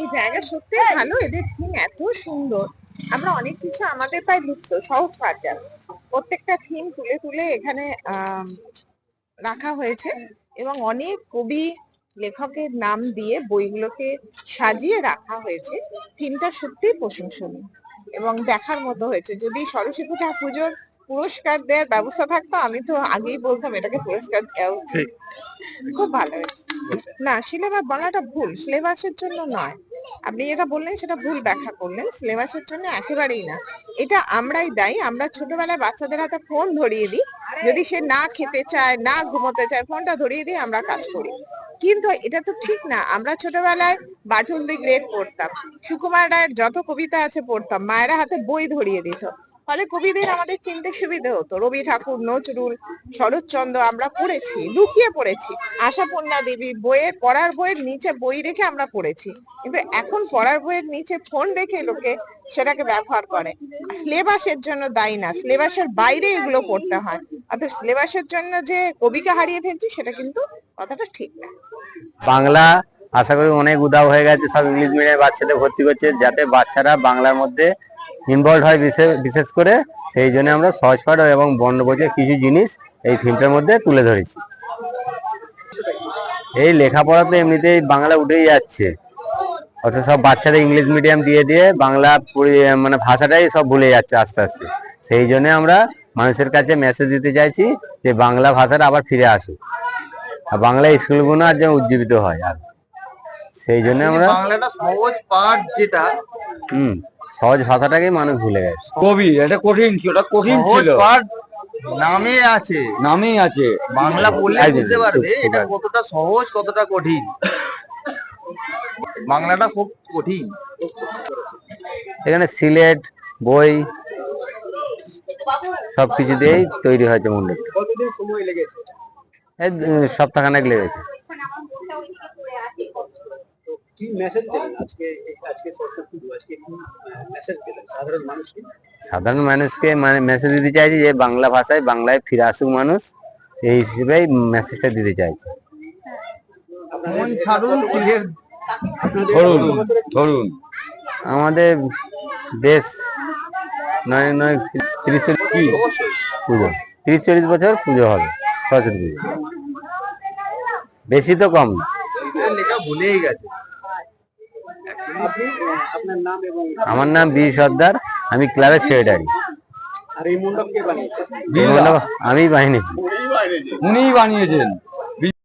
এই জায়গা সত্যি ভালো এদের থিম এত সুন্দর। আমরা অনেক কিছু আমাদের প্রায় লুপ্ত সহজ পাচার প্রত্যেকটা থিম তুলে তুলে এখানে রাখা হয়েছে এবং অনেক কবি লেখকের নাম দিয়ে বইগুলোকে সাজিয়ে রাখা হয়েছে। থিমটা সত্যিই প্রশংসনীয় এবং দেখার মতো হয়েছে। যদি সরস্বতী পূজা পুজোর পুরস্কার দেওয়ার ব্যবস্থা থাকতো আমি তো আগেই বলতাম এটাকে পুরস্কার দেওয়া উচিত। খুব ভালো হয়েছে। না সিলেবাস বলাটা ভুল সিলেবাসের জন্য নয়। আপনি যেটা বললেন সেটা ভুল ব্যাখ্যা করলেন সিলেবাসের জন্য একেবারেই না। এটা আমরাই দায়ী আমরা ছোটবেলায় বাচ্চাদের হাতে ফোন ধরিয়ে দিই। যদি সে না খেতে চায় না ঘুমোতে চায় ফোনটা ধরিয়ে দিয়ে আমরা কাজ করি। কিন্তু এটা তো ঠিক না আমরা ছোটবেলায় বাটুল দি গ্রেট পড়তাম। সুকুমার রায়ের যত কবিতা আছে পড়তাম মায়েরা হাতে বই ধরিয়ে দিত। ফলে কবিদের আমাদের চিনতে সুবিধে হতো। রবি ঠাকুর, নজরুল শরৎচন্দ্র আমরা পড়েছি, লুকিয়ে পড়েছি। আশাপূর্ণা দেবী বইয়ের, পড়ার বইয়ের নিচে বই রেখে আমরা পড়েছি। কিন্তু এখন পড়ার বইয়ের নিচে ফোন রেখে লোকে সেটাকে ব্যবহার করে। সিলেবাসের জন্য দায়ী না, সিলেবাসের বাইরে এগুলো পড়তে হয়। অর্থাৎ সিলেবাসের জন্য যে কবিকে হারিয়ে ফেলছি সেটা কিন্তু কথাটা ঠিক না। বাংলা আশা করি অনেক উদাও হয়ে গেছে, সব ইংলিশ মিডিয়ামে বাচ্চাদের ভর্তি করছে, যাতে বাচ্চারা বাংলার মধ্যে ইনভলভ হয় বিশেষ বিশেষ করে সেই জন্য আমরা সহজপাঠ এবং বর্ণবোঝের কিছু জিনিস এই থিমটার মধ্যে তুলে ধরেছি। এই লেখাপড়া তো এমনিতেই বাংলা উঠেই যাচ্ছে। অথচ সব বাচ্চাদের ইংলিশ মিডিয়াম দিয়ে দিয়ে বাংলা মানে ভাষাটাই সব ভুলে যাচ্ছে আস্তে আস্তে। সেই জন্য আমরা মানুষের কাছে মেসেজ দিতে চাইছি যে বাংলা ভাষাটা আবার ফিরে আসুক আর বাংলা স্কুলগুলো আর যেন উজ্জীবিত হয়। আর সেই জন্য আমরা বাংলাটা সহজ পাঠ যেটা হম। সহজ ভাষাটাকেই মানুষ ভুলে গেছে। কবি এটা কঠিন ছিল ওটা কঠিন ছিল। নামে আছে। নামেই আছে। বাংলা পড়লে বুঝতে পারবে এটা কতটা সহজ কতটা কঠিন। বাংলাটা খুব কঠিন। এখানে সিলেট বই সবকিছু দিয়েই তৈরি হয়েছে মন্দির কতদিন সময় লেগেছে? এই সপ্তাহখানেক লেগেছে। কি মেসেজ দিলেন? আজকে আজকে সরস্বতী পুজো আজকে কি মেসেজ দিলেন সাধারণ মানুষকে? সাধারণ মানুষকে মানে মেসেজ দিতে চাইছি যে বাংলা ভাষায় বাংলায় ফিরে আসুক মানুষ এই হিসেবেই মেসেজটা দিতে চাইছি। মন ছাড়ুন ফুলের ধরুন ধরুন। আমাদের দেশ নয় নয় তিরিশ কি? পুজো। তিরিশ চল্লিশ বছর পুজো হবে সরস্বতী পুজো। বেশি তো কম না। লেখা ভুলেই গেছে আপনি আপনার নাম এবং আমার নাম বি সর্দার আমি ক্লাবের সেক্রেটারি আর এই মণ্ডপ কে বানিয়েছে? আমি বানিয়েছি। উনিই বানিয়েছেন।